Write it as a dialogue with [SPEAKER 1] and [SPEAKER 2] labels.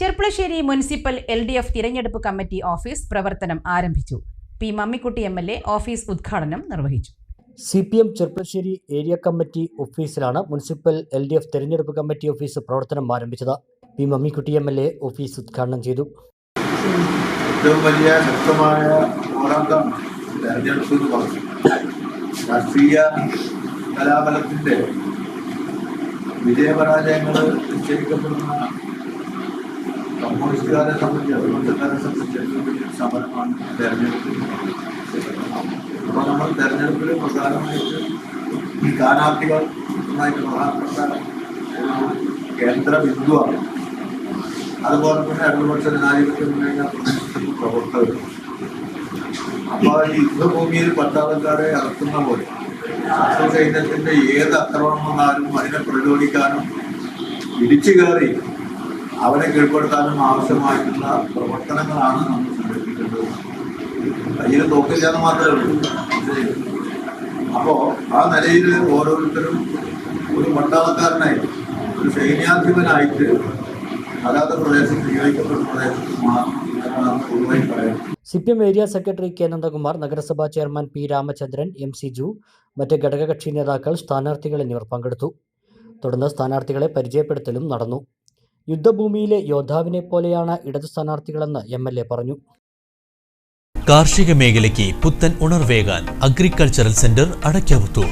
[SPEAKER 1] Cherpulassery municipal L D F തിരഞ്ഞെടുപ്പ് committee office പ്രവർത്തനം ആരംഭിച്ചു. P Mammikutty M L A office ഉദ്ഘാടനം നിർവഹിച്ചു.
[SPEAKER 2] C P M Cherpulassery area committee ഓഫീസിലാണ് municipal L D F തെരഞ്ഞെടുപ്പ് committee office പ്രവർത്തനം ആരംഭിച്ചത്. P Mammikutty M L A office ഉദ്ഘാടനം ചെയ്തു.
[SPEAKER 3] ഏറ്റവും വലിയ ശക്തമായ പോരാട്ടം തെരഞ്ഞെടുപ്പ് എന്ന് പറഞ്ഞു. രാഷ്ട്രീയ കലാബലത്തിന്റെ വിജയപരാജയങ്ങൾ നിശ്ചയിക്കപ്പെടുന്ന കമ്മ്യൂണിസ്റ്റുകാരെ സംബന്ധിച്ച് ഇടതുപക്ഷക്കാരെ സംബന്ധിച്ച് ഏറ്റവും വലിയ സമരമാണ് തെരഞ്ഞെടുപ്പ് അപ്പോൾ നമ്മൾ തെരഞ്ഞെടുപ്പിൽ പ്രധാനമായിട്ട് സ്ഥാനാർത്ഥികളുമായിട്ട് പ്രധാനപ്പെട്ട കേന്ദ്ര ബിന്ദുവാണ് അതുപോലെ തന്നെ ഇടതുപക്ഷ ജനാധിപത്യ മുന്നേറ്റ പ്രദേശത്തും പ്രവർത്തകർ അപ്പോൾ ഈ യുദ്ധഭൂമിയിൽ പട്ടാളക്കാരെ ഇറക്കുന്ന പോലെ ശത്രു സൈന്യത്തിന്റെ ഏത് ആക്രമണം വന്നാലും അതിനെ പ്രതിരോധിക്കാനും ഇടിച്ചു കയറി അവരെ കീഴ്പ്പെടുത്താനും ആവശ്യമായിട്ടുള്ള പ്രവർത്തനങ്ങളാണ് നമ്മൾ സംഘടിപ്പിക്കേണ്ടത്. കയ്യിൽ തോക്കില്ലാന്ന് മാത്രമേ ഉള്ളൂ. അപ്പോൾ ആ നിലയിൽ ഓരോരുത്തരും ഒരു പട്ടാളക്കാരനായിട്ട് ഒരു സൈന്യാധിപനായിട്ട് അതാത് പ്രദേശത്ത് നിയോഗിക്കപ്പെട്ട പ്രദേശത്ത് മാറും
[SPEAKER 2] C P M area secretary K Nandakumar നഗരസഭാ chairman P Ramachandran M C ജു മറ്റ് ഘടകകക്ഷി നേതാക്കൾ സ്ഥാനാർത്ഥികൾ എന്നിവർ പങ്കെടുത്തു. തുടർന്ന് സ്ഥാനാർത്ഥികളെ പരിചയപ്പെടുത്തലും നടന്നു. യുദ്ധഭൂമിയിലെ യോദ്ധാവിനെ പോലെയാണ് ഇടതു സ്ഥാനാർത്ഥികളെന്ന് എം എൽ എ പറഞ്ഞു.
[SPEAKER 4] കാർഷിക മേഖലയ്ക്ക് പുത്തൻ ഉണർവേകാൻ അഗ്രികൾച്ചറൽ സെന്റർ അടയ്ക്കാവുത്തൂർ